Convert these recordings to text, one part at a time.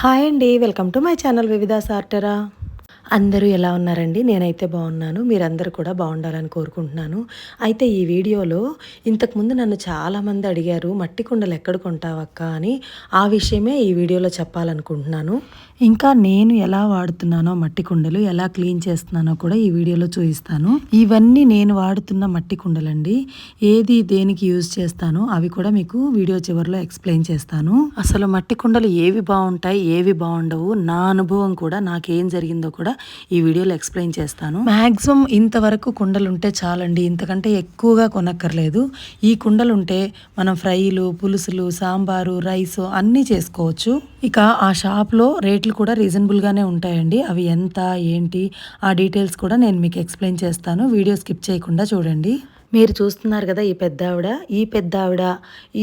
Hi అండి welcome to my channel వివిధ సార్టరా. అందరూ ఎలా ఉన్నారండి? నేనైతే బాగున్నాను. మీరందరూ కూడా బాగుండాలని కోరుకుంటున్నాను. అయితే ఈ వీడియోలో ఇంతకుముందు నన్ను చాలామంది అడిగారు మట్టి కుండలు ఎక్కడ కొంటావక్క? అని. ఆ విషయమే ఈ వీడియోలో చెప్పాలనుకుంటున్నాను. ఇంకా నేను ఎలా వాడుతున్నానో మట్టి కుండలు ఎలా క్లీన్ చేస్తున్నానో కూడా ఈ వీడియోలో చూపిస్తాను. ఇవన్నీ నేను వాడుతున్న మట్టి కుండలండి. ఏది దేనికి యూజ్ చేస్తానో అవి కూడా మీకు వీడియో చివరిలో ఎక్స్ప్లెయిన్ చేస్తాను. అసలు మట్టి కుండలు ఏవి బాగుంటాయి ఏవి బాగుండవు? నా అనుభవం కూడా నాకేం జరిగిందో కూడా ఈ వీడియోలో ఎక్స్ప్లెయిన్ చేస్తాను. మ్యాక్సిమం ఇంతవరకు కుండలు ఉంటే చాలండి. ఇంతకంటే ఎక్కువగా కొనక్కర్లేదు. ఈ కుండలు ఉంటే మనం ఫ్రైలు పులుసులు సాంబారు రైస్ అన్నీ చేసుకోవచ్చు. ఇక ఆ షాప్లో రేట్లు కూడా రీజనబుల్గానే ఉంటాయండి. అవి ఎంత ఏంటి ఆ డీటెయిల్స్ కూడా నేను మీకు ఎక్స్ప్లెయిన్ చేస్తాను. వీడియో స్కిప్ చేయకుండా చూడండి. మీరు చూస్తున్నారు కదా ఈ పెద్ద ఆవిడ ఈ పెద్ద ఆవిడ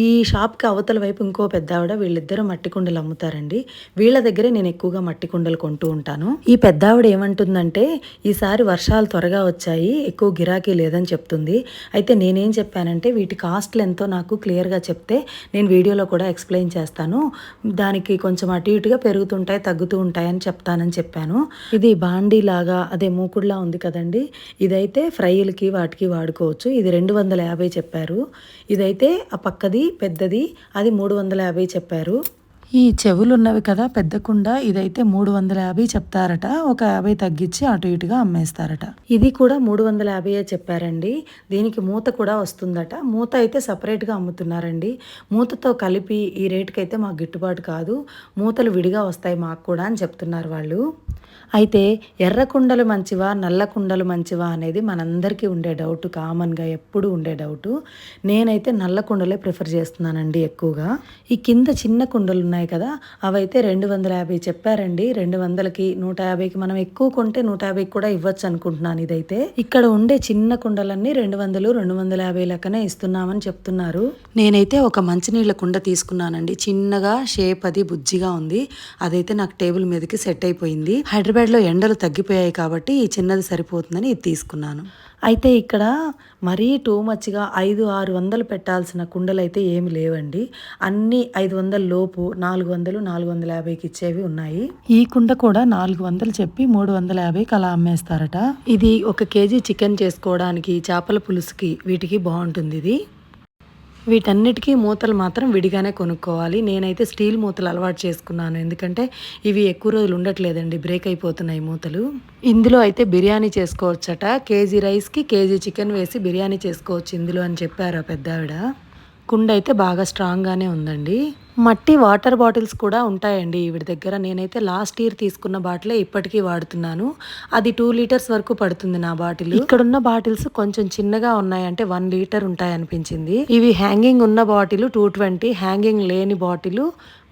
ఈ షాప్కి అవతల వైపు ఇంకో పెద్ద ఆవిడ వీళ్ళిద్దరూ మట్టి కుండలు అమ్ముతారండి. వీళ్ళ దగ్గరే నేను ఎక్కువగా మట్టి కుండలు కొంటూ ఉంటాను. ఈ పెద్ద ఆవిడ ఏమంటుందంటే ఈసారి వర్షాలు త్వరగా వచ్చాయి ఎక్కువ గిరాకీ లేదని చెప్తుంది. అయితే నేనేం చెప్పానంటే వీటి కాస్ట్లు ఎంతో నాకు క్లియర్గా చెప్తే నేను వీడియోలో కూడా ఎక్స్ప్లెయిన్ చేస్తాను. దానికి కొంచెం అటు ఇటుగా పెరుగుతుంటాయి తగ్గుతూ ఉంటాయని చెప్తానని చెప్పాను. ఇది బాండీ లాగా అదే మూకుడులా ఉంది కదండి. ఇదైతే ఫ్రైలకి వాటికి వాడుకోవచ్చు. ఇది రెండు వందల యాభై చెప్పారు. ఇదైతే ఆ పక్కది పెద్దది అది మూడు వందల యాభై చెప్పారు. ఈ చెవులు ఉన్నవి కదా పెద్ద కుండ ఇదైతే మూడు వందల యాభై చెప్తారట. ఒక యాభై తగ్గించి అటు ఇటుగా అమ్మేస్తారట. ఇది కూడా మూడు వందల యాభై చెప్పారండి. దీనికి మూత కూడా వస్తుందట. మూత అయితే సపరేట్గా అమ్ముతున్నారండి. మూతతో కలిపి ఈ రేటుకి అయితే మాకు గిట్టుబాటు కాదు. మూతలు విడిగా వస్తాయి మాకు కూడా అని చెప్తున్నారు వాళ్ళు. అయితే ఎర్ర కుండలు మంచివా నల్ల కుండలు మంచివా అనేది మనందరికీ ఉండే డౌట్ కామన్గా ఎప్పుడు ఉండే డౌట్. నేనైతే నల్ల కుండలే ప్రిఫర్ చేస్తున్నానండి ఎక్కువగా. ఈ కింద చిన్న కుండలు ఉన్నాయి కదా? అవైతే రెండు వందల యాభై చెప్పారండి. రెండు వందలకి నూట యాభైకి మనం ఎక్కువ కొంటే నూట యాభైకి కూడా ఇవ్వచ్చు అనుకుంటున్నాను ఇదైతే. ఇక్కడ ఉండే చిన్న కుండలన్నీ రెండు వందలు రెండు వందల యాభై లెక్కనే ఇస్తున్నామని చెప్తున్నారు. నేనైతే ఒక మంచినీళ్ళ కుండ తీసుకున్నానండి. చిన్నగా షేప్ అది బుజ్జిగా ఉంది. అదైతే నాకు టేబుల్ మీదకి సెట్ అయిపోయింది. హైదరాబాద్లో ఎండలు తగ్గిపోయాయి కాబట్టి ఈ చిన్నది సరిపోతుందని ఇది తీసుకున్నాను. అయితే ఇక్కడ మరీ టూ మచ్గా ఐదు ఆరు వందలు పెట్టాల్సిన కుండలు అయితే ఏమి లేవండి. అన్ని ఐదు వందల లోపు నాలుగు వందలు నాలుగు వందల యాభైకి ఇచ్చేవి ఉన్నాయి. ఈ కుండ కూడా నాలుగు వందలు చెప్పి మూడు వందల యాభైకి అలా అమ్మేస్తారట. ఇది ఒక కేజీ చికెన్ చేసుకోవడానికి చేపల పులుసుకి వీటికి బాగుంటుంది ఇది. వీటన్నిటికీ మూతలు మాత్రం విడిగానే కొనుక్కోవాలి. నేనైతే స్టీల్ మూతలు అలవాటు చేసుకున్నాను. ఎందుకంటే ఇవి ఎక్కువ రోజులు ఉండట్లేదండి. బ్రేక్ అయిపోతున్నాయి మూతలు. ఇందులో అయితే బిర్యానీ చేసుకోవచ్చట. కేజీ రైస్కి కేజీ చికెన్ వేసి బిర్యానీ చేసుకోవచ్చు ఇందులో అని చెప్పారు ఆ పెద్ద ఆవిడ కుండ అయితే బాగా స్ట్రాంగ్గానే ఉందండి. మట్టి వాటర్ బాటిల్స్ కూడా ఉంటాయండి వీడి దగ్గర. నేనైతే లాస్ట్ ఇయర్ తీసుకున్న బాటిలే ఇప్పటికీ వాడుతున్నాను. అది టూ లీటర్స్ వరకు పడుతుంది నా బాటిల్. ఇక్కడున్న బాటిల్స్ కొంచెం చిన్నగా ఉన్నాయంటే వన్ లీటర్ ఉంటాయి అనిపించింది ఇవి హ్యాంగింగ్ ఉన్న బాటిల్ టూ ట్వంటీ హ్యాంగింగ్ లేని బాటిల్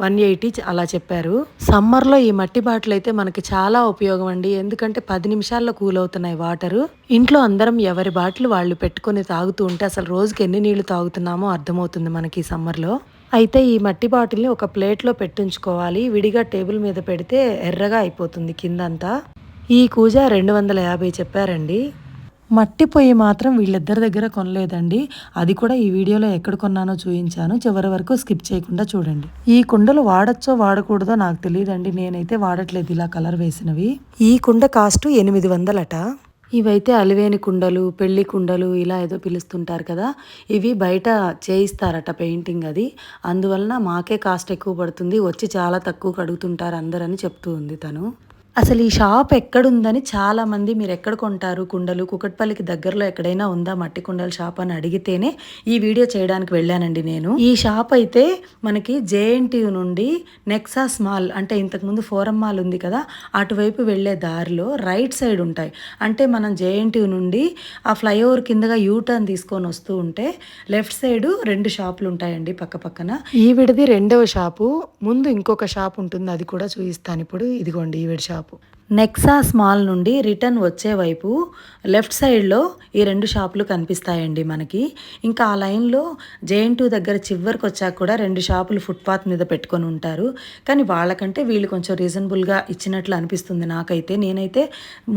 వన్ ఎయిటీ అలా చెప్పారు. సమ్మర్లో ఈ మట్టి బాటిల్ అయితే మనకి చాలా ఉపయోగం అండి ఎందుకంటే పది నిమిషాల్లో కూల్ అవుతున్నాయి వాటర్. ఇంట్లో అందరం ఎవరి బాటిల్ వాళ్ళు పెట్టుకొని తాగుతూ ఉంటే అసలు రోజుకి ఎన్ని నీళ్ళు తాగుతున్నామో అర్థమవుతుంది మనకి ఈ సమ్మర్లో. అయితే ఈ మట్టి బాటిల్ని ఒక ప్లేట్లో పెట్టించుకోవాలి. విడిగా టేబుల్ మీద పెడితే ఎర్రగా అయిపోతుంది కిందంతా. ఈ కూజ రెండు వందల యాభై చెప్పారండి. మట్టి పొయ్యి మాత్రం వీళ్ళిద్దరి దగ్గర కొనలేదండి. అది కూడా ఈ వీడియోలో ఎక్కడ కొన్నానో చూపించాను చివరి వరకు స్కిప్ చేయకుండా చూడండి. ఈ కుండలు వాడచ్చో వాడకూడదో నాకు తెలియదండి. నేనైతే వాడట్లేదు ఇలా కలర్ వేసినవి. ఈ కుండ కాస్ట్ ఎనిమిది వందలట. ఇవైతే అలివేని కుండలు పెళ్ళి కుండలు ఇలా ఏదో పిలుస్తుంటారు కదా. ఇవి బయట చేయిస్తారట పెయింటింగ్ అది. అందువలన మాకే కాస్ట్ ఎక్కువ పడుతుంది. వచ్చి చాలా తక్కువ కడుగుతుంటారు అందరని చెప్తూ ఉంది తను. అసలు ఈ షాప్ ఎక్కడుందని చాలా మంది మీరు ఎక్కడ కొంటారు? కుండలు కుకట్పల్లికి దగ్గరలో ఎక్కడైనా ఉందా? మట్టి కుండల షాప్ అని అడిగితేనే ఈ వీడియో చేయడానికి వెళ్ళానండి నేను. ఈ షాప్ అయితే మనకి జేఎన్టీయు నుండి నెక్సాస్ మాల్ అంటే ఇంతకుముందు ఫోరం మాల్ ఉంది కదా అటువైపు వెళ్ళే దారిలో రైట్ సైడ్ ఉంటాయి. అంటే మనం జేఎన్టీయు నుండి ఆ ఫ్లైఓవర్ కిందగా యూటర్న్ తీసుకొని వస్తూ ఉంటే లెఫ్ట్ సైడ్ రెండు షాపులు ఉంటాయండి పక్క పక్కన. ఈ విడిది రెండవ షాపు ముందు ఇంకొక షాప్ ఉంటుంది అది కూడా చూపిస్తాను ఇప్పుడు. ఇదిగోండి ఈ విడి షాప్. షాపు. నెక్సాస్ స్మాల్ నుండి రిటర్న్ వచ్చే వైపు లెఫ్ట్ సైడ్లో ఈ రెండు షాపులు కనిపిస్తాయండి మనకి. ఇంకా ఆ లైన్లో జేఎన్ దగ్గర చివరికి వచ్చాక కూడా రెండు షాపులు ఫుట్పాత్ మీద పెట్టుకొని ఉంటారు. కానీ వాళ్ళకంటే వీళ్ళు కొంచెం రీజనబుల్గా ఇచ్చినట్లు అనిపిస్తుంది నాకైతే. నేనైతే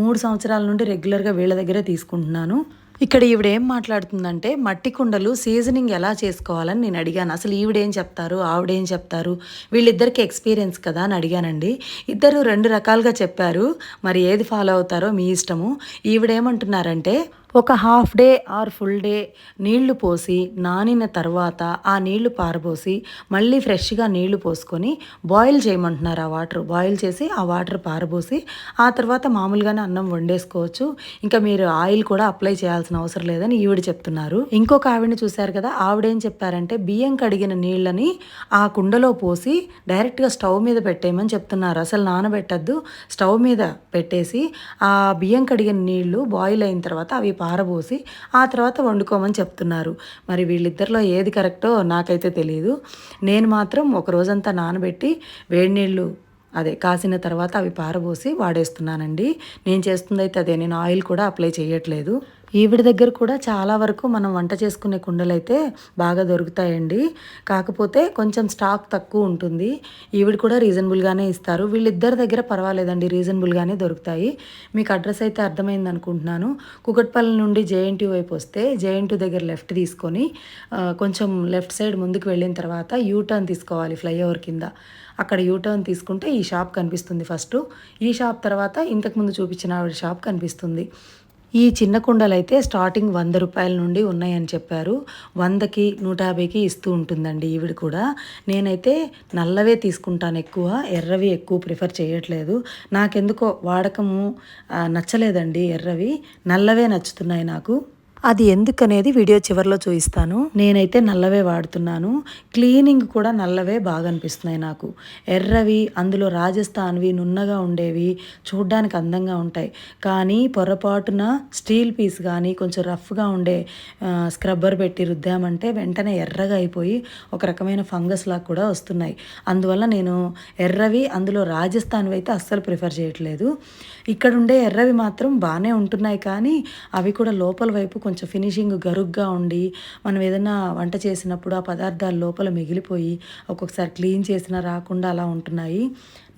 మూడు సంవత్సరాల నుండి రెగ్యులర్గా వీళ్ళ దగ్గరే తీసుకుంటున్నాను. ఇక్కడ ఈవిడ ఏం మాట్లాడుతుందంటే మట్టి కుండలు సీజనింగ్ ఎలా చేసుకోవాలని నేను అడిగాను. అసలు ఈవిడేం చెప్తారు? ఆవిడేం చెప్తారు? వీళ్ళిద్దరికి ఎక్స్పీరియన్స్ కదా అని అడిగానండి. ఇద్దరు రెండు రకాలుగా చెప్పారు. మరి ఏది ఫాలో అవుతారో మీ ఇష్టము. ఈవిడేమంటున్నారంటే ఒక half day or full day నీళ్ళు పోసి నానిన తర్వాత ఆ నీళ్ళు పారబోసి మళ్ళీ ఫ్రెష్గా నీళ్ళు పోసుకొని బాయిల్ చేయమంటున్నారు ఆ వాటర్. బాయిల్ చేసి ఆ వాటర్ పారబోసి ఆ తర్వాత మామూలుగానే అన్నం వండేసుకోవచ్చు. ఇంకా మీరు ఆయిల్ కూడా అప్లై చేయాల్సిన అవసరం లేదని ఈవిడ చెప్తున్నారు. ఇంకొక ఆవిడని చూశారు కదా ఆవిడేం చెప్పారంటే బియ్యం కడిగిన నీళ్ళని ఆ కుండలో పోసి డైరెక్ట్గా స్టవ్ మీద పెట్టేయమని చెప్తున్నారు. అసలు నానబెట్టద్దు స్టవ్ మీద పెట్టేసి ఆ బియ్యం కడిగిన నీళ్ళు బాయిల్ అయిన తర్వాత అవి పారబోసి ఆ తర్వాత వండుకోమని చెప్తున్నారు. మరి వీళ్ళిద్దరిలో ఏది కరెక్టో నాకైతే తెలియదు నేను మాత్రం ఒక రోజంతా నానబెట్టి వేడి నీళ్ళు అదే కాసిన తర్వాత అవి పారబోసి వాడేస్తున్నానండి. నేను చేస్తుంది అయితే అదే నేను ఆయిల్ కూడా అప్లై చేయట్లేదు. ఈవిడ దగ్గర కూడా చాలా వరకు మనం వంట చేసుకునే కుండలు అయితే బాగా దొరుకుతాయండి. కాకపోతే కొంచెం స్టాక్ తక్కువ ఉంటుంది. ఈవిడ కూడా రీజనబుల్గానే ఇస్తారు. వీళ్ళిద్దరి దగ్గర పర్వాలేదండి రీజనబుల్గానే దొరుకుతాయి. మీకు అడ్రస్ అయితే అర్థమైంది అనుకుంటున్నాను. కుకట్పల్లి నుండి జేఎన్టీ వైపు వస్తే జేఎన్టీ దగ్గర లెఫ్ట్ తీసుకొని కొంచెం లెఫ్ట్ సైడ్ ముందుకు వెళ్ళిన తర్వాత యూటర్న్ తీసుకోవాలి ఫ్లైఓవర్ కింద. అక్కడ యూటర్న్ తీసుకుంటే ఈ షాప్ కనిపిస్తుంది ఫస్ట్. ఈ షాప్ తర్వాత ఇంతకుముందు చూపించిన ఆవిడ షాప్ కనిపిస్తుంది. ఈ చిన్న కుండలైతే స్టార్టింగ్ వంద రూపాయల నుండి ఉన్నాయని చెప్పారు. వందకి నూట యాభైకి ఇస్తూ ఉంటుందండి ఈవిడ కూడా. నేనైతే నల్లవే తీసుకుంటాను ఎక్కువ ఎర్రవి ఎక్కువ ప్రిఫర్ చేయట్లేదు. నాకెందుకో వాడకము నచ్చలేదండి ఎర్రవి. నల్లవే నచ్చుతున్నాయి నాకు. అది ఎందుకనేది వీడియో చివరిలో చూపిస్తాను. నేనైతే నల్లవే వాడుతున్నాను. క్లీనింగ్ కూడా నల్లవే బాగా అనిపిస్తున్నాయి నాకు. ఎర్రవి అందులో రాజస్థాన్వి నున్నగా ఉండేవి చూడ్డానికి అందంగా ఉంటాయి. కానీ పొరపాటున స్టీల్ పీస్ కానీ కొంచెం రఫ్గా ఉండే స్క్రబ్బర్ పెట్టి రుద్దామంటే వెంటనే ఎర్రగా అయిపోయి ఒక రకమైన ఫంగస్ లాగా కూడా వస్తున్నాయి. అందువల్ల నేను ఎర్రవి అందులో రాజస్థాన్వి అయితే అస్సలు ప్రిఫర్ చేయట్లేదు. ఇక్కడ ఉండే ఎర్రవి మాత్రం బాగానే ఉంటున్నాయి కానీ అవి కూడా లోపల వైపు కొంచెం ఫినిషింగ్ గరుగ్గా ఉండి మనం ఏదైనా వంట చేసినప్పుడు ఆ పదార్థాలు లోపల మిగిలిపోయి ఒక్కొక్కసారి క్లీన్ చేసినా రాకుండా అలా ఉంటున్నాయి.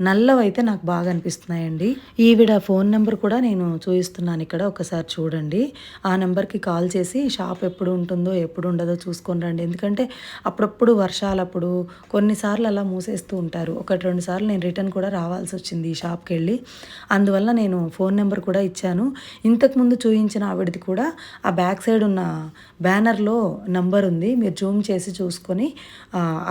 నల్లవైతే నాకు బాగా అనిపిస్తున్నాయండి. ఈవిడ ఫోన్ నెంబర్ కూడా నేను చూపిస్తున్నాను ఇక్కడ ఒకసారి చూడండి. ఆ నెంబర్కి కాల్ చేసి షాప్ ఎప్పుడు ఉంటుందో ఎప్పుడు ఉండదో చూసుకొని రండి. ఎందుకంటే అప్పుడప్పుడు వర్షాలప్పుడు కొన్నిసార్లు అలా మూసేస్తూ ఉంటారు. ఒకటి రెండు సార్లు నేను రిటర్న్ కూడా రావాల్సి వచ్చింది ఈ షాప్కి వెళ్ళి అందువల్ల నేను ఫోన్ నెంబర్ కూడా ఇచ్చాను. ఇంతకుముందు చూపించిన ఆవిడది కూడా ఆ బ్యాక్ సైడ్ ఉన్న బ్యానర్లో నంబర్ ఉంది. మీరు జూమ్ చేసి చూసుకొని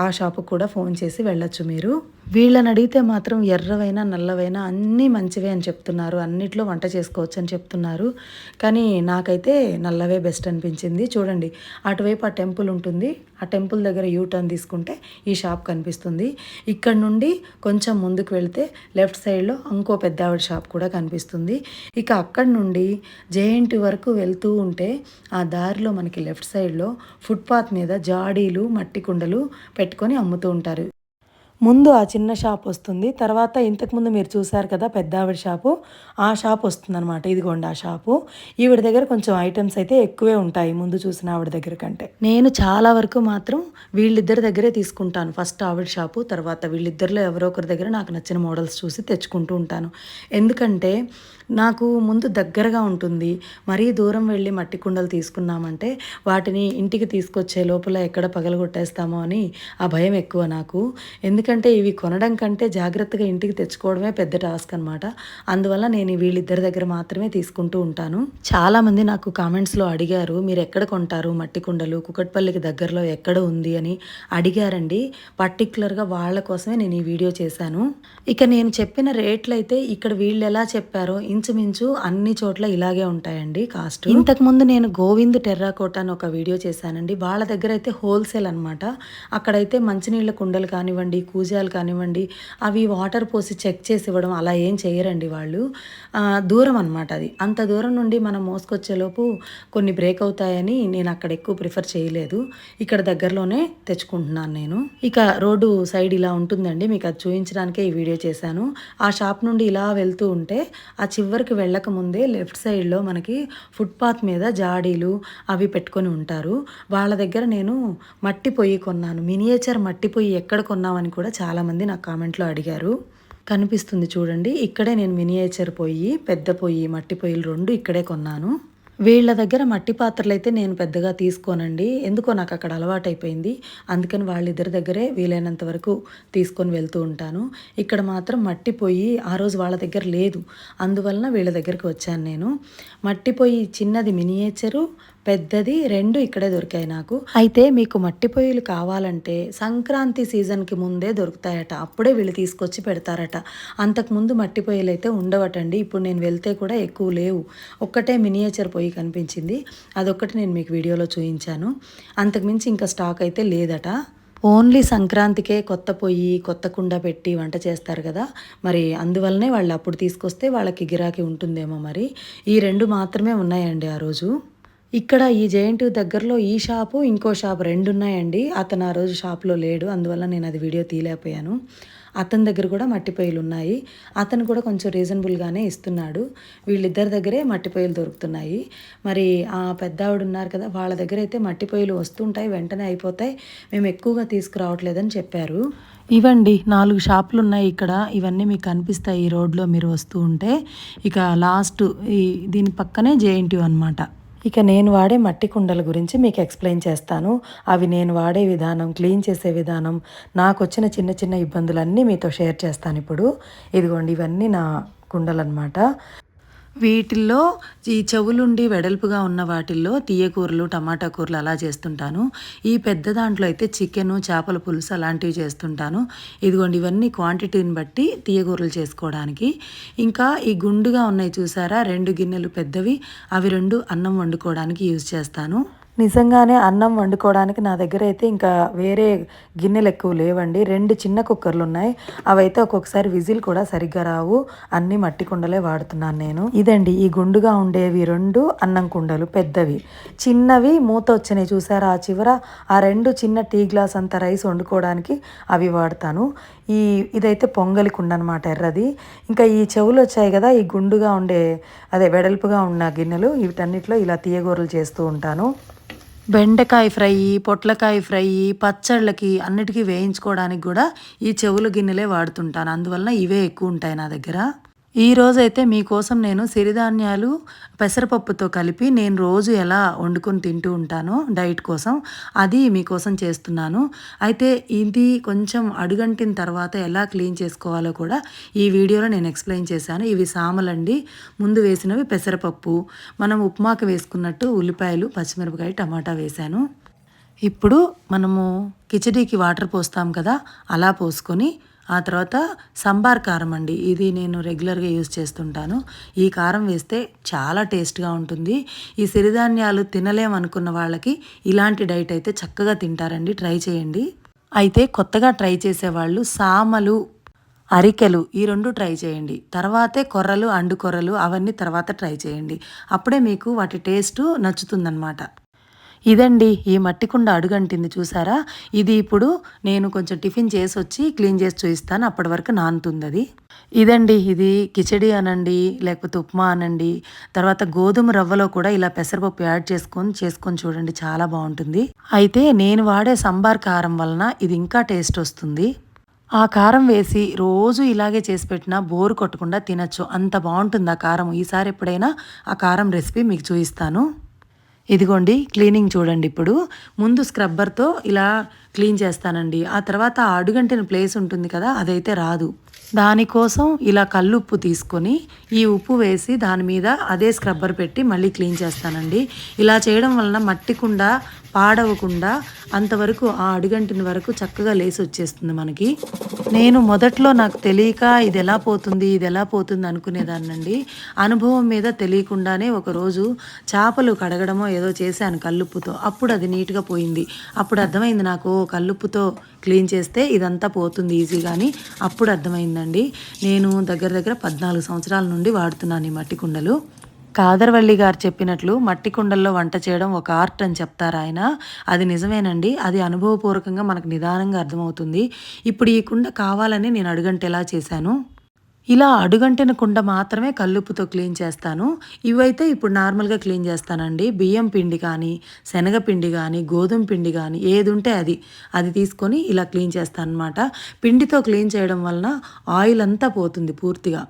ఆ షాప్కి కూడా ఫోన్ చేసి వెళ్ళొచ్చు మీరు. వీళ్ళని అడిగితే మాత్రం ఎర్రవైనా నల్లవైనా అన్నీ మంచివే అని చెప్తున్నారు. అన్నిట్లో వంట చేసుకోవచ్చు అని చెప్తున్నారు. కానీ నాకైతే నల్లవే బెస్ట్ అనిపించింది. చూడండి అటువైపు ఆ టెంపుల్ ఉంటుంది. ఆ టెంపుల్ దగ్గర యూ టర్న్ తీసుకుంటే ఈ షాప్ కనిపిస్తుంది. ఇక్కడ నుండి కొంచెం ముందుకు వెళ్తే లెఫ్ట్ సైడ్లో ఇంకో పెద్ద ఆవిడ షాప్ కూడా కనిపిస్తుంది. ఇక అక్కడి నుండి జేఎన్టి వరకు వెళ్తూ ఉంటే ఆ దారిలో మనకి లెఫ్ట్ సైడ్లో ఫుట్పాత్ మీద జాడీలు మట్టి కుండలు పెట్టుకొని అమ్ముతూ ఉంటారు. ముందు ఆ చిన్న షాప్ వస్తుంది. తర్వాత ఇంతకుముందు మీరు చూసారు కదా పెద్ద ఆవిడ షాపు. ఆ షాప్ వస్తుంది అనమాట ఇదిగోండి ఆ షాపు. ఈవిడ దగ్గర కొంచెం ఐటమ్స్ అయితే ఎక్కువే ఉంటాయి ముందు చూసిన ఆవిడ దగ్గర కంటే. నేను చాలా వరకు మాత్రం వీళ్ళిద్దరి దగ్గరే తీసుకుంటాను. ఫస్ట్ ఆవిడ షాపు తర్వాత వీళ్ళిద్దరిలో ఎవరో ఒకరి దగ్గర నాకు నచ్చిన మోడల్స్ చూసి తెచ్చుకుంటూ ఉంటాను. ఎందుకంటే నాకు ముందు దగ్గరగా ఉంటుంది. మరీ దూరం వెళ్ళి మట్టి కుండలు తీసుకున్నామంటే వాటిని ఇంటికి తీసుకొచ్చే లోపల ఎక్కడ పగలగొట్టేస్తామో అని ఆ భయం ఎక్కువ నాకు. ఎందుకంటే ఇవి కొనడం కంటే జాగ్రత్తగా ఇంటికి తెచ్చుకోవడమే పెద్ద టాస్క్ అనమాట అందువల్ల నేను వీళ్ళిద్దరి దగ్గర మాత్రమే తీసుకుంటూ ఉంటాను. చాలామంది నాకు కామెంట్స్లో అడిగారు మీరు ఎక్కడ కొంటారు మట్టి కుండలు? కుకట్పల్లికి దగ్గరలో ఎక్కడ ఉంది? అని అడిగారండి. పర్టికులర్గా వాళ్ళ కోసమే నేను ఈ వీడియో చేశాను. ఇక నేను చెప్పిన రేట్లు అయితే ఇక్కడ వీళ్ళు ఎలా చెప్పారో ఇంచుమించు అన్ని చోట్ల ఇలాగే ఉంటాయండి కాస్ట్. ఇంతకు ముందు నేను గోవింద్ టెర్రాకోట అని ఒక వీడియో చేశానండి. వాళ్ళ దగ్గర అయితే హోల్సేల్ అనమాట అక్కడైతే మంచినీళ్ళ కుండలు కానివ్వండి కూజాలు కానివ్వండి అవి వాటర్ పోసి చెక్ చేసి ఇవ్వడం అలా ఏం చేయరండి వాళ్ళు. దూరం అనమాట అది. అంత దూరం నుండి మనం మోసుకొచ్చేలోపు కొన్ని బ్రేక్ అవుతాయని నేను అక్కడ ఎక్కువ ప్రిఫర్ చేయలేదు. ఇక్కడ దగ్గరలోనే తెచ్చుకుంటున్నాను నేను. ఇక రోడ్డు సైడ్ ఇలా ఉంటుందండి. మీకు అది చూపించడానికే ఈ వీడియో చేశాను. ఆ షాప్ నుండి ఇలా వెళ్తూ ఉంటే ఆ చివరి చివరికి వెళ్ళక ముందే లెఫ్ట్ సైడ్లో మనకి ఫుట్పాత్ మీద జాడీలు అవి పెట్టుకొని ఉంటారు. వాళ్ళ దగ్గర నేను మట్టి పొయ్యి కొన్నాను. మినియేచర్ మట్టి పొయ్యి ఎక్కడ కొన్నామని కూడా చాలామంది నాకు కామెంట్లో అడిగారు. కనిపిస్తుంది చూడండి. ఇక్కడే నేను మినియేచర్ పొయ్యి పెద్ద పొయ్యి మట్టి పొయ్యిలు రెండు ఇక్కడే కొన్నాను. వీళ్ళ దగ్గర మట్టి పాత్రలు అయితే నేను పెద్దగా తీసుకోనండి. ఎందుకో నాకు అక్కడ అలవాటైపోయింది. అందుకని వాళ్ళిద్దరి దగ్గరే వీలైనంత వరకు తీసుకొని వెళ్తూ ఉంటాను. ఇక్కడ మాత్రం మట్టి పొయ్యి ఆ రోజు వాళ్ళ దగ్గర లేదు. అందువలన వీళ్ళ దగ్గరికి వచ్చాను నేను. మట్టి పొయ్యి చిన్నది మినియేచరు పెద్దది రెండు ఇక్కడే దొరికాయి నాకు. అయితే మీకు మట్టి పొయ్యిలు కావాలంటే సంక్రాంతి సీజన్కి ముందే దొరుకుతాయట. అప్పుడే వీళ్ళు తీసుకొచ్చి పెడతారట. అంతకుముందు మట్టి పొయ్యిలు అయితే ఉండవటండి. ఇప్పుడు నేను వెళ్తే కూడా ఎక్కువ లేవు. ఒక్కటే మినియేచర్ పొయ్యి కనిపించింది. అదొక్కటి నేను మీకు వీడియోలో చూపించాను అంతకుమించి ఇంకా స్టాక్ అయితే లేదట. ఓన్లీ సంక్రాంతికే కొత్త పొయ్యి కొత్త కుండ పెట్టి వంట చేస్తారు కదా. మరి అందువల్లనే వాళ్ళు అప్పుడు తీసుకొస్తే వాళ్ళకి గిరాకీ ఉంటుందేమో మరి. ఈ రెండు మాత్రమే ఉన్నాయండి ఆ రోజు. ఇక్కడ ఈ జేఎన్టీ దగ్గరలో ఈ షాపు ఇంకో షాప్ రెండు ఉన్నాయండి అతను ఆ రోజు షాప్లో లేడు అందువల్ల నేను అది వీడియో తీయలేకపోయాను. అతని దగ్గర కూడా మట్టి పొయ్యిలు ఉన్నాయి అతను కూడా కొంచెం రీజనబుల్గానే ఇస్తున్నాడు. వీళ్ళిద్దరి దగ్గరే మట్టి పొయ్యిలు దొరుకుతున్నాయి. మరి ఆ పెద్ద ఆవిడ ఉన్నారు కదా వాళ్ళ దగ్గర అయితే మట్టి పొయ్యిలు వస్తుంటాయి వెంటనే అయిపోతాయి. మేము ఎక్కువగా తీసుకురావట్లేదని చెప్పారు. ఇవండి నాలుగు షాపులు ఉన్నాయి ఇక్కడ. ఇవన్నీ మీకు కనిపిస్తాయి ఈ రోడ్లో మీరు వస్తూ ఉంటే. ఇక లాస్ట్ ఈ దీని పక్కనే జేఎన్టీ అనమాట ఇక నేను వాడే మట్టి కుండల గురించి మీకు ఎక్స్ప్లెయిన్ చేస్తాను. అవి నేను వాడే విధానం క్లీన్ చేసే విధానం నాకు వచ్చిన చిన్న చిన్న ఇబ్బందులన్నీ మీతో షేర్ చేస్తాను ఇప్పుడు. ఇదిగోండి ఇవన్నీ నా కుండలు అనమాట వీటిల్లో ఈ చెవులుండి వెడల్పుగా ఉన్న వాటిల్లో తీయకూరలు టమాటా కూరలు అలా చేస్తుంటాను. ఈ పెద్ద దాంట్లో అయితే చికెను చేపల పులుసు అలాంటివి చేస్తుంటాను. ఇదిగోండి ఇవన్నీ క్వాంటిటీని బట్టి తీయకూరలు చేసుకోవడానికి. ఇంకా ఈ గుండుగా ఉన్నాయి చూసారా? రెండు గిన్నెలు పెద్దవి. అవి రెండు అన్నం వండుకోవడానికి యూజ్ చేస్తాను. నిజంగానే అన్నం వండుకోవడానికి నా దగ్గర అయితే ఇంకా వేరే గిన్నెలు ఎక్కువ లేవండి. రెండు చిన్న కుక్కర్లు ఉన్నాయి. అవైతే ఒక్కొక్కసారి విజిల్ కూడా సరిగ్గా రావు. అన్ని మట్టి కుండలే వాడుతున్నాను నేను. ఇదండి ఈ గుండుగా ఉండేవి రెండు అన్నం కుండలు పెద్దవి. చిన్నవి మూత వచ్చినాయి చూసారా ఆ చివర? ఆ రెండు చిన్న టీ గ్లాస్ అంత రైస్ వండుకోవడానికి అవి వాడతాను. ఈ ఇదైతే పొంగలి కుండ అనమాట ఎర్రది. ఇంకా ఈ చెవులు వచ్చాయి కదా ఈ గుండుగా ఉండే అదే వెడల్పుగా ఉన్న గిన్నెలు వీటన్నిటిలో ఇలా తీయగూరలు చేస్తూ ఉంటాను. బెండకాయ ఫ్రై పొట్లకాయ ఫ్రై పచ్చళ్ళకి అన్నిటికీ వేయించుకోవడానికి కూడా ఈ చెవుల గిన్నెలే వాడుతుంటాను. అందువలన ఇవే ఎక్కువ ఉంటాయి నా దగ్గర. ఈరోజైతే మీకోసం నేను సిరిధాన్యాలు పెసరపప్పుతో కలిపి నేను రోజు ఎలా వండుకొని తింటూ ఉంటానో డైట్ కోసం అది మీకోసం చేస్తున్నాను. అయితే ఇది కొంచెం అడుగంటిన తర్వాత ఎలా క్లీన్ చేసుకోవాలో కూడా ఈ వీడియోలో నేను ఎక్స్ప్లెయిన్ చేశాను. ఇవి సామలండి. ముందు వేసినవి పెసరపప్పు. మనం ఉప్మాకు వేసుకున్నట్టు ఉల్లిపాయలు పచ్చిమిరపకాయ టమాటా వేశాను. ఇప్పుడు మనము కిచడీకి వాటర్ పోస్తాం కదా అలా పోసుకొని ఆ తర్వాత సంబార్ కారం అండి. ఇది నేను రెగ్యులర్గా యూజ్ చేస్తుంటాను. ఈ కారం వేస్తే చాలా టేస్ట్గా ఉంటుంది. ఈ సిరిధాన్యాలు తినలేమనుకున్న వాళ్ళకి ఇలాంటి డైట్ అయితే చక్కగా తింటారండి. ట్రై చేయండి. అయితే కొత్తగా ట్రై చేసేవాళ్ళు సామలు అరికెలు ఈ రెండు ట్రై చేయండి. తర్వాతే కొర్రలు అండు కొర్రలు అవన్నీ తర్వాత ట్రై చేయండి. అప్పుడే మీకు వాటి టేస్ట్ నచ్చుతుందన్నమాట. ఇదండి ఈ మట్టి కుండ అడుగంటింది చూసారా? ఇది ఇప్పుడు నేను కొంచెం టిఫిన్ చేసి వచ్చి క్లీన్ చేసి చూపిస్తాను అప్పటి వరకు నానుతుంది అది ఇదండి ఇది కిచడి అనండి లేకపోతే ఉప్మా అనండి. తర్వాత గోధుమ రవ్వలో కూడా ఇలా పెసరపప్పు యాడ్ చేసుకొని చేసుకొని చూడండి చాలా బాగుంటుంది. అయితే నేను వాడే సంబార్ కారం వలన ఇది ఇంకా టేస్ట్ వస్తుంది. ఆ కారం వేసి రోజు ఇలాగే చేసి పెట్టినా బోరు కొట్టకుండా తినచ్చు. అంత బాగుంటుంది ఆ కారం. ఈసారి ఎప్పుడైనా ఆ కారం రెసిపీ మీకు చూపిస్తాను ఇదిగోండి క్లీనింగ్ చూడండి ఇప్పుడు. ముందు స్క్రబ్బర్తో ఇలా క్లీన్ చేస్తానండి. ఆ తర్వాత అడుగంటిన ప్లేస్ ఉంటుంది కదా అదైతే రాదు. దానికోసం ఇలా కల్లుప్పు తీసుకొని ఈ ఉప్పు వేసి దాని మీద అదే స్క్రబ్బర్ పెట్టి మళ్ళీ క్లీన్ చేస్తానండి. ఇలా చేయడం వలన మట్టి కుండా పాడవకుండా అంతవరకు ఆ అడుగంటిన వరకు చక్కగా లేసి వచ్చేస్తుంది మనకి. నేను మొదట్లో నాకు తెలియక ఇది ఎలా పోతుంది ఇది ఎలా పోతుంది అనుకునేదాన్నండి. అనుభవం మీద తెలియకుండానే ఒకరోజు చేపలు కడగడమో ఏదో చేశాను కల్లుప్పుతో. అప్పుడు అది నీట్గా పోయింది. అప్పుడు అర్థమైంది నాకు కల్లుప్పుతో క్లీన్ చేస్తే ఇదంతా పోతుంది ఈజీగా అని అప్పుడు అర్థమైందండి. నేను దగ్గర దగ్గర పద్నాలుగు సంవత్సరాల నుండి వాడుతున్నాను ఈ మట్టి కుండలు. కాదర్వల్లి గారు చెప్పినట్లు మట్టి కుండల్లో వంట చేయడం ఒక ఆర్ట్ అని చెప్తారు ఆయన. అది నిజమేనండి. అది అనుభవపూర్వకంగా మనకు నిదానంగా అర్థమవుతుంది. ఇప్పుడు ఈ కుండ కావాలని నేను అడుగంటేలా చేశాను. ఇలా అడుగంటిన కుండ మాత్రమే కల్లుప్పుతో క్లీన్ చేస్తాను. ఇవైతే ఇప్పుడు నార్మల్గా క్లీన్ చేస్తానండి. బియ్యం పిండి కానీ శనగపిండి కానీ గోధుమ పిండి కానీ ఏది ఉంటే అది. అది తీసుకొని ఇలా క్లీన్ చేస్తాను అనమాట పిండితో క్లీన్ చేయడం వలన ఆయిల్ అంతా పోతుంది పూర్తిగా.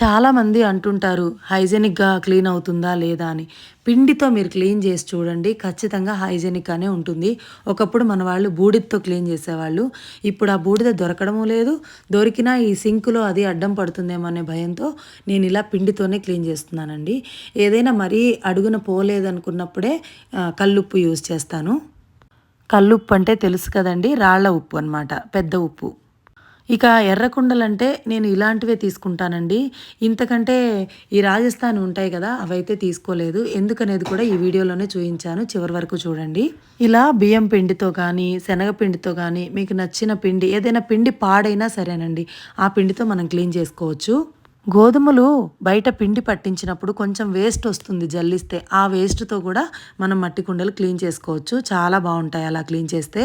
చాలామంది అంటుంటారు హైజెనిక్గా క్లీన్ అవుతుందా లేదా అని. పిండితో మీరు క్లీన్ చేసి చూడండి ఖచ్చితంగా హైజెనిక్గానే ఉంటుంది. ఒకప్పుడు మన వాళ్ళు బూడిదతో క్లీన్ చేసేవాళ్ళు. ఇప్పుడు ఆ బూడిద దొరకడము లేదు. దొరికినా ఈ సింక్లో అది అడ్డం పడుతుందేమో అనే భయంతో నేను ఇలా పిండితోనే క్లీన్ చేస్తున్నానండి. ఏదైనా మరీ అడుగున పోలేదనుకున్నప్పుడే కల్లుప్పు యూజ్ చేస్తాను. కల్లుప్పు అంటే తెలుసు కదండి రాళ్ళ ఉప్పు అనమాట పెద్ద ఉప్పు. ఇక ఎర్రకుండలంటే నేను ఇలాంటివే తీసుకుంటానండి. ఇంతకంటే ఈ రాజస్థాన్ ఉంటాయి కదా అవైతే తీసుకోలేదు. ఎందుకనేది కూడా ఈ వీడియోలోనే చూపించాను చివరి వరకు చూడండి. ఇలా బియ్యం పిండితో కానీ శనగపిండితో కానీ మీకు నచ్చిన పిండి ఏదైనా పిండి పాడైనా సరేనండి. ఆ పిండితో మనం క్లీన్ చేసుకోవచ్చు. గోధుమలు బయట పిండి పట్టించినప్పుడు కొంచెం వేస్ట్ వస్తుంది జల్లిస్తే. ఆ వేస్ట్తో కూడా మనం మట్టి కుండలు క్లీన్ చేసుకోవచ్చు. చాలా బాగుంటాయి అలా క్లీన్ చేస్తే.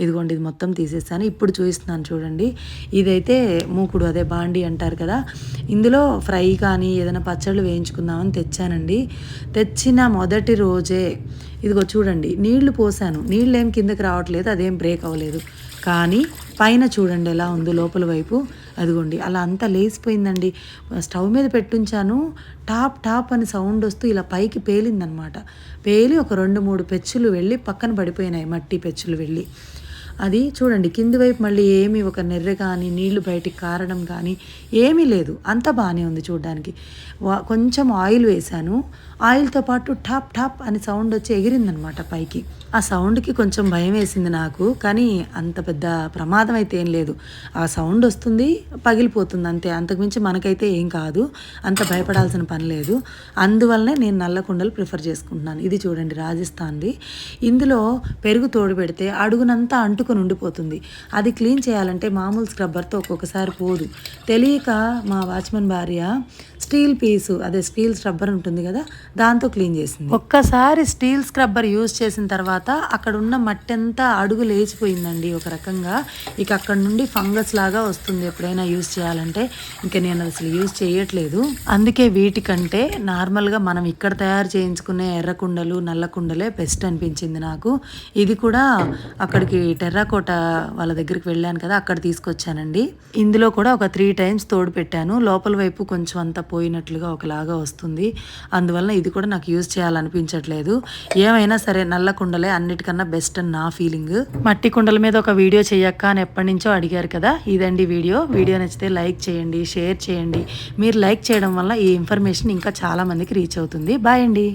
ఇదిగోండి ఇది మొత్తం తీసేసాను. ఇప్పుడు చూపిస్తున్నాను చూడండి. ఇదైతే మూకుడు అదే బాండి అంటారు కదా. ఇందులో ఫ్రై కానీ ఏదైనా పచ్చళ్ళు వేయించుకుందామని తెచ్చానండి. తెచ్చిన మొదటి రోజే ఇదిగో చూడండి నీళ్ళు పోసాను. నీళ్ళు ఏం కిందకి రావట్లేదు అదేం బ్రేక్ అవ్వలేదు. కానీ పైన చూడండి ఎలా ఉంది లోపల వైపు. అదిగోండి అలా అంతా లేచిపోయిందండి స్టవ్ మీద పెట్టుంచాను. టాప్ టాప్ అని సౌండ్ వస్తూ ఇలా పైకి పేలిందనమాట. పేలి ఒక రెండు మూడు పెచ్చులు వెళ్ళి పక్కన పడిపోయినాయి మట్టి పెచ్చులు వెళ్ళి. అది చూడండి కింది వైపు మళ్ళీ ఏమీ ఒక నెర్ర కానీ నీళ్ళు బయటికి కారడం కానీ ఏమీ లేదు. అంత బాగానే ఉంది చూడడానికి. వా- కొంచెం ఆయిల్ వేశాను. ఆయిల్తో పాటు టాప్ టాప్ అని సౌండ్ వచ్చి ఎగిరిందనమాట పైకి. ఆ సౌండ్కి కొంచెం భయం వేసింది నాకు కానీ అంత పెద్ద ప్రమాదం అయితే ఏం లేదు. ఆ సౌండ్ వస్తుంది పగిలిపోతుంది అంతే. అంతకుమించి మనకైతే ఏం కాదు. అంత భయపడాల్సిన పని లేదు. అందువల్లనే నేను నల్ల కుండలు ప్రిఫర్ చేసుకుంటున్నాను. ఇది చూడండి రాజస్థాన్ది. ఇందులో పెరుగు తోడు పెడితే అడుగునంతా అంటుకొని ఉండిపోతుంది. అది క్లీన్ చేయాలంటే మామూలు స్క్రబ్బర్తో ఒక్కొక్కసారి పోదు. తెలియక మా వాచ్మెన్ భార్య స్టీల్ పీసు అదే స్టీల్ స్క్రబ్బర్ ఉంటుంది కదా దాంతో క్లీన్ చేసింది. ఒక్కసారి స్టీల్ స్క్రబ్బర్ యూజ్ చేసిన తర్వాత అక్కడ ఉన్న మట్టి అంతా అడుగు లేచిపోయిందండి ఒక రకంగా. ఇక అక్కడ నుండి ఫంగస్ లాగా వస్తుంది ఎప్పుడైనా యూజ్ చేయాలంటే. ఇంకా నేను అసలు యూజ్ చేయట్లేదు. అందుకే వీటికంటే నార్మల్గా మనం ఇక్కడ తయారు చేయించుకునే ఎర్రకుండలు నల్ల కుండలే బెస్ట్ అనిపించింది నాకు. ఇది కూడా అక్కడికి టెర్రాకోట వాళ్ళ దగ్గరికి వెళ్ళాను కదా అక్కడ తీసుకొచ్చానండి. ఇందులో కూడా ఒక త్రీ టైమ్స్ తోడు పెట్టాను. లోపల వైపు కొంచెం అంతా పోయినట్లుగా ఒకలాగా వస్తుంది. అందువల్ల ఇది కూడా నాకు యూజ్ చేయాలనిపించట్లేదు. ఏమైనా సరే నల్ల కుండలే అన్నిటికన్నా బెస్ట్ అని నా ఫీలింగ్. మట్టి కుండల మీద ఒక వీడియో చేయక్క అని ఎప్పటి నుంచో అడిగారు కదా ఇదండి వీడియో. వీడియో నచ్చితే లైక్ చేయండి షేర్ చేయండి. మీరు లైక్ చేయడం వల్ల ఈ ఇన్ఫర్మేషన్ ఇంకా చాలా మందికి రీచ్ అవుతుంది. బాయ్ అండి.